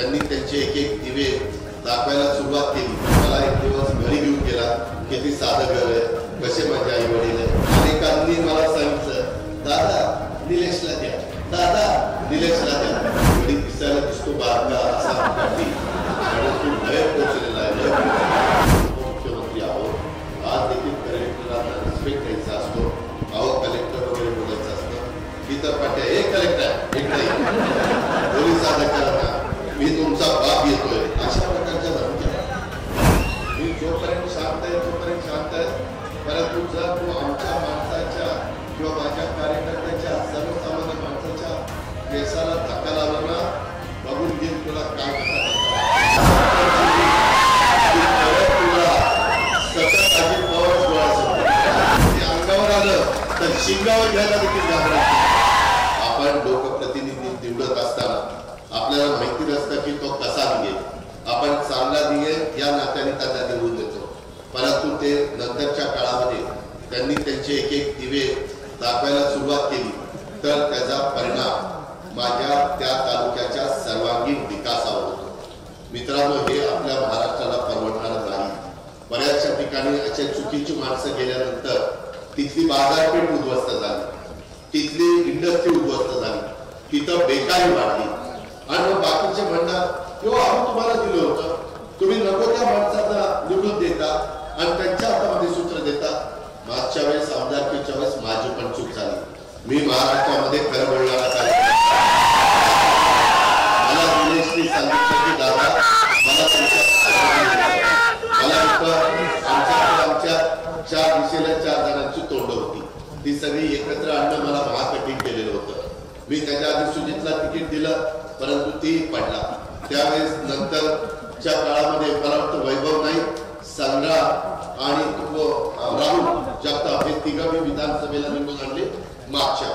त्यांनी त्यांचे एक एक दिवे दाखवायला सुरुवात केली. मला एक दिवस घरी घेऊन गेला. किती साधं घर आहे. कसे माझे आई वडील आहे अनेकांनी मला सांगितलं दादा निलेशला द्या. दादा निलेशला द्या. घरी दिसायला दिसतो बारका असा आणि तू लय पोचलेला आहे. मुख्यमंत्री आहोत आज देखील कलेक्टरांना रिस्पेक्ट द्यायचा असतो. अहो कलेक्टर वगैरे बोलायचं असतं. इतर पाट्या एक कलेक्टर इकडे पोलीस मी जोपर्यंत शांत आहे तोपर्यंत शांत आहे. परंतु जर तू आमच्या माणसाच्या किंवा माझ्या कार्यकर्त्याच्या सर्वसामान्य माणसाच्या केसाला धक्का लावला ना बघून घेईन तुला काय सतत अजित पवार ते अंगावर आलं तर शिंगावर घ्यायला देखील घाबरायचं. आपण लोकप्रतिनिधी निवडत असताना आपल्याला माहिती नसतं की तो कसा निघेल. आपण चांगला निघेल या नात्याने त्यांना निवडून देतो. परंतु ते नंतरच्या काळामध्ये त्यांनी त्यांचे एक एक दिवे दाखवायला सुरुवात केली तर त्याचा परिणाम माझ्या त्या तालुक्याच्या सर्वांगीण विकासावर होतो. मित्रांनो हे आपल्या महाराष्ट्राला परवडणार नाही. बऱ्याचशा ठिकाणी अशा चुकीची माणसं गेल्यानंतर तिथली बाजारपेठ उद्ध्वस्त झाली तिथली इंडस्ट्री उद्ध्वस्त झाली तिथं बेकारी वाढली. आणि बाकीचे म्हणणं किंवा आम्ही तुम्हाला दिलं होतं. तुम्ही नको त्या माणसांना निवडून देता आणि त्यांच्या हातामध्ये सूत्र देता. मागच्या वेळेस आमदारकीच्या वेळेस माझी पण चूक झाली. मी महाराष्ट्रामध्ये खरं बोलणारा कार्यक्रम मला दिनेशने सांगितलं की दादा मला तुमच्या मला आमच्या आमच्या चार दिशेला चार जणांची तोंड होती. ती सगळी एकत्र आणणं मला महाकठीण केलेलं होतं. मी त्याच्या आधी सुजितला तिकीट दिलं परंतु ती पडला. त्यावेळेस नंतरच्या काळामध्ये मला वाटतं वैभव नाही संग्राम आणि तो राहुल जगताप हे तिघं मी विधानसभेला निवडून आणले मागच्या.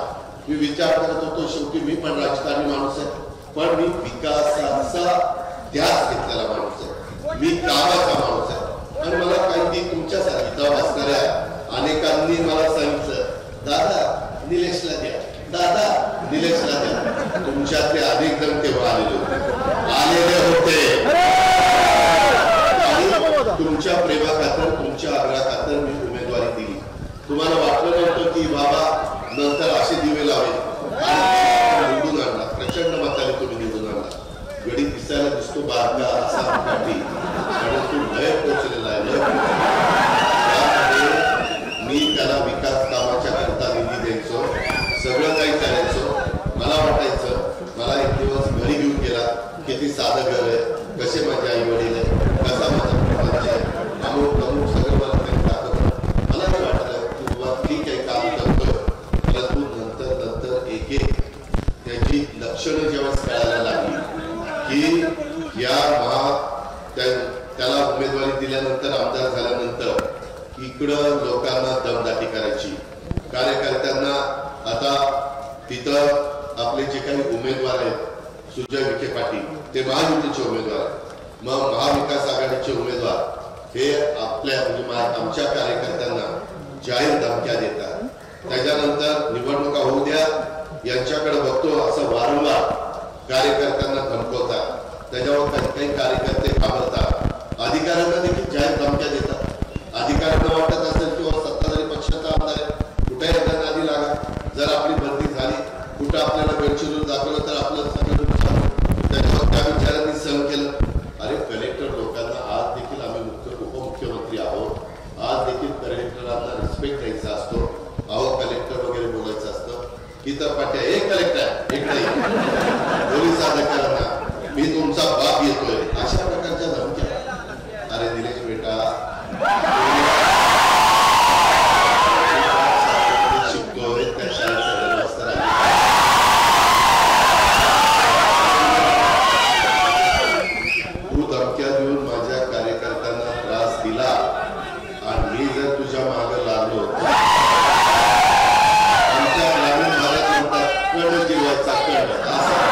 मी विचार करत होतो शेवटी मी पण राजकारणी माणूस आहे. पण मी विकासाचा ध्यास घेतलेला माणूस आहे. मी कामाचा माणूस आहे. आणि मला काही तुमच्यासाठी दम असणाऱ्या अनेकांनी मला सांगितलं दादा निलेशला द्या दादा निलेशला द्या तुमच्यातले अनेक जण तेव्हा आलेले होते आलेले होते आणि तुमच्या प्रेमा खातर तुमच्या आग्रहा खातर मी उमेदवारी दिली तुम्हाला वाटलं नव्हतं की बाबा नंतर असे दिवे लावेल आणि निवडून आणला प्रचंड मताने तुम्ही निवडून आणला गडी दिसायला दिसतो बारका असा काठी आणि तू लय पोचलेला आहे लय मी त्याला विकास कामाच्या करता निधी द्यायचो सगळं काही करायचो. मला वाटायचं मला एक दिवस घरी घेऊन गेला किती साधं घर आहे कसे माझे आई वडील आहे त्याला दिल्यानंतर आमदार झाल्यानंतर इकडं लोकांना दमदाटी करायची. कार्यकर्त्यांना आता तिथं आपले जे काही उमेदवार आहेत सुजय विखे पाटील ते महायुतीचे उमेदवार आहेत. मग महाविकास आघाडीचे उमेदवार हे आपल्या म्हणजे आमच्या कार्यकर्त्यांना जाहीर धमक्या देतात. त्याच्यानंतर निवडणुका होऊ द्या यांच्याकडे बघतो असं वारंवार कार्यकर्त्यांना धमकवतात. त्याच्यावर काही काही कार्यकर्ते घाबरतात. अधिकाऱ्यांना देखील जाहीर धमक्या देतात. अधिकाऱ्यांना वाटत असेल किंवा हो सत्ताधारी पक्षाचा आमदार आहे. कुठे यांना आधी लागा. जर आपली भरती झाली कुठं आपल्याला गडचिरोली दाखवलं तर आपलं सगळं त्याच्यावर त्या विचारांनी सहन केलं. अरे कलेक्टर लोकांना आज देखील आम्ही मुख्य उपमुख्यमंत्री आहोत. आज देखील कलेक्टरांना रिस्पेक्ट द्यायचा असतो. अहो कलेक्टर वगैरे बोलायचं असतं. इतर पाट्या एक कलेक्टर एक नाही पोलीस अधिकाऱ्यांना मी तुमचा बाप येतोय. अशा प्रकारे Glory to God, Sakura.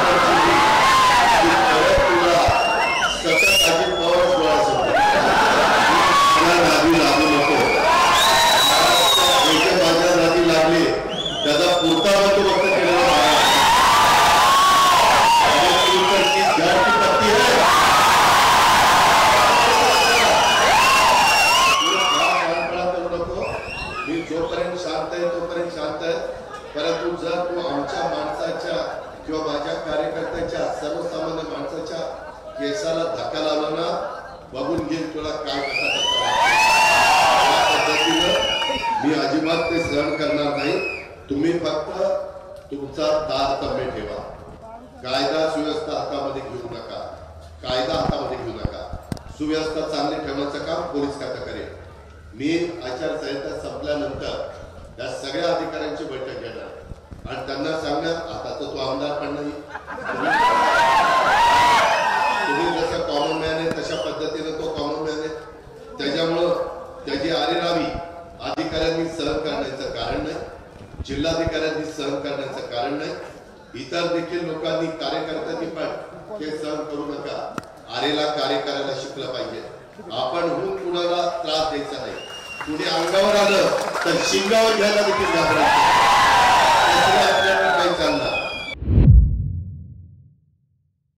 जर आमच्या माणसाच्या किंवा माझ्या कार्यकर्त्याच्या सर्वसामान्य माणसाच्या केसाला धक्का लावला ना बघून घेईल तुला काय पद्धतीनं मी अजिबात ते सहन करणार नाही. तुम्ही फक्त तुमचा दार तंबे ठेवा. कायदा सुव्यवस्था हातामध्ये घेऊ नका. कायदा हातामध्ये घेऊ नका. सुव्यवस्था चांगली ठेवण्याचं काम पोलीस खात्या करेल. मी आचारसंहिता संपल्यानंतर या सगळ्या अधिकाऱ्यांची बैठक घ्या सहन करण्याचं कारण नाही. जिल्हाधिकाऱ्यांनी सहन करण्याचं कारण नाही. इतर देखील लोकांनी कार्यकर्त्यांनी पण हे सहन करू नका. आरेला कार्य करायला शिकलं पाहिजे. आपण होऊन कुणाला त्रास द्यायचा नाही. कुणी अंगावर आलं तर शिंगावर घ्यायला देखील घाबरायचं.